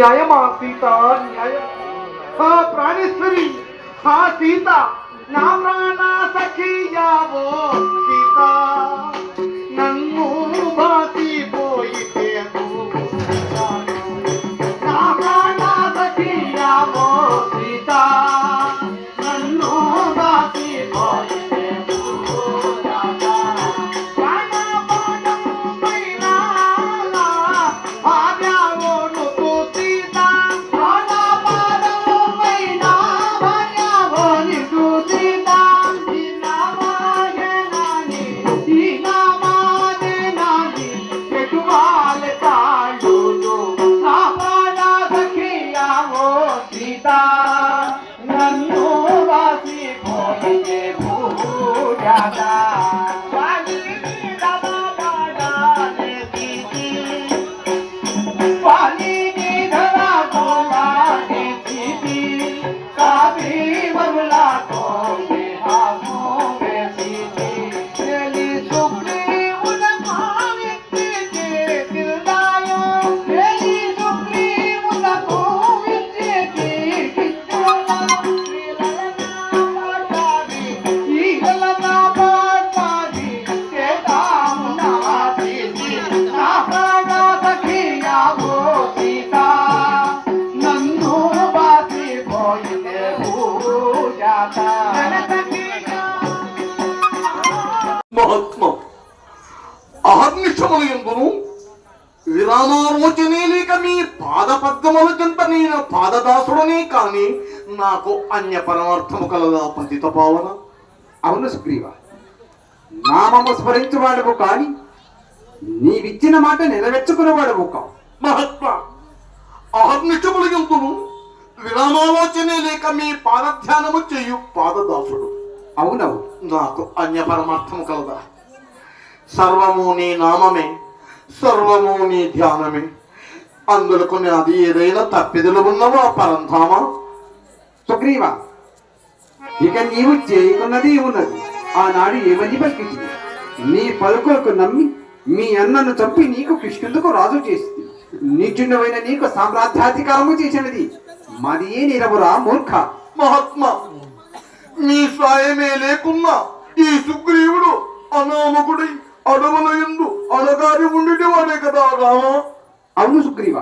न्यायमा सीता न्याय हा प्राणेश्वरी हा सीता नाम राणा सखी या वो। सीता మహాత్మ అహర్నిషములు ఎందును? విరామారోచనే లేక మీ పాద పద్మముల చెంత నేను పాదదాసుడనే కాని నాకు అన్య పరమార్థము కలదా పతిత పావన. అవును సుగ్రీవ నామము స్మరించువాడవు కాని నీవిచ్చిన మాట నెరవేర్చుకునేవాడవు కావు. మహాత్మ అహర్నిషములు ఎందును? విరామాలోచనే లేక మీ పాదధ్యానము చేయు పాదదాసుడు. అవునవు. నాకు అన్య పరమార్థము కలదా. సర్వము నీ నామమే సర్వము నీ ధ్యానమే. అందులకు అది ఏదైనా తప్పిదలు ఆ పరంధామ? సుగ్రీవ ఇక నీవు చేయకున్నది ఉన్నది. ఆనాడు ఏమని పలికింది నీ పలుకులకు నమ్మి మీ అన్నను చంపి నీకు కృష్ణులకు రాజు చేసింది. నీచుండవైన నీకు సామ్రాజ్యాధికారము చేసినది. మరి నీరవురా మూర్ఖ. మహాత్మా మీ సాయమే లేకున్నా ఈ సుగ్రీవుడు అనామకుడై అడవుల ఎందు అడగారి ఉండేవాడే కదా రామ. అవును సుగ్రీవ.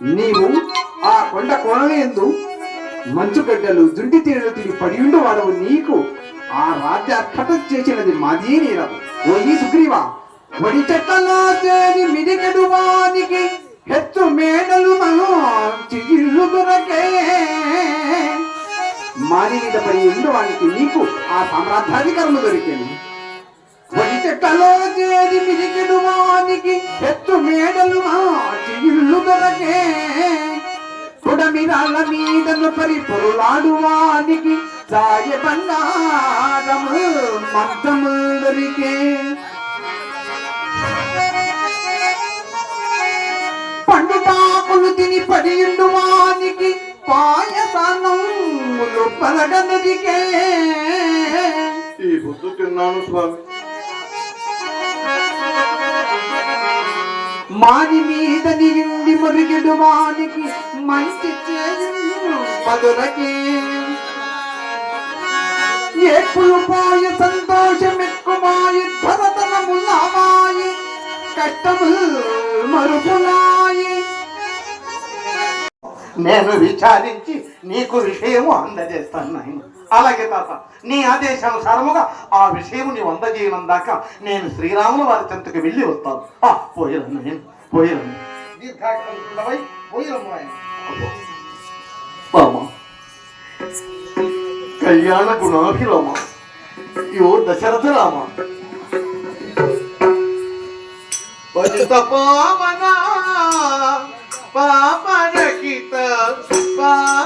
నీవు ఆ కొండ కోణల ఎందు మంచు గడ్డలు దుంటి తీరులు తిరిగి పడి ఉండేవాడవు నీకు. ఆ రాత్రి అర్హత చేసినది మాది నీరవు. ఓ ఈ సుగ్రీవ వడి చెట్టలో చేరి మిడిగడు వానికి హెచ్చు మేడలు చిల్లు దొరకే. మాది మీద పడి ఉండు వానికి నీకు ఆ సామ్రాజ్యాధికారము దొరికింది. వడి చెట్టలో చేరి మిడిగడు వానికి ఎత్తు మేడలు ఇల్లు దొరకే కుడమిరాల మీదను పరి పొరులాడు వానికి సాయ బంగారము మంతము దొరికే. పండు పాకులు తిని పడియుండు వానికి పాయ పాయసానములు పలగదొరికే ఈ బుద్ధు తిన్నాను స్వామి. మాని మీద నిండి మురిగిడు వానికి మంచి చేయు పదులకి ఏపులు పాయ సంతోషం ఎక్కువాయి ధరతనము లావాయి కష్టము మరుపులాయి. నేను విచారించి నీకు విషయము అందజేస్తాను. నాయన అలాగే తాత నీ ఆదేశానుసారముగా ఆ విషయము నీవు అందజేయనందాక నేను శ్రీరాముల వారి చెంతకు వెళ్ళి వస్తాను. ఆ నేను పోయిరము ఆయన. రామ కళ్యాణ గుణాభిరామ యో దశరథ రామ. పతిత పావన పాపరహిత కావబోదేవా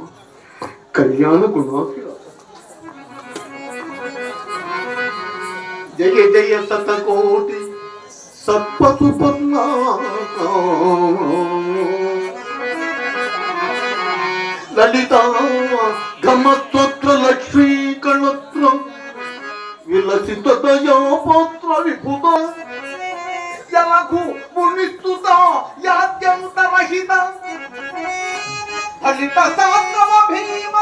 కళ్యాణ గుణాభిరామ జయ జయ శతకోటి సత్పసుపన్నా లలిత గమస్తోత్ర లక్ష్మీ కళత్ర విలసిత దయాపాత్ర విభుత. యలకు మునిస్తుత యాద్యంత हरि प्रसाद नम भीम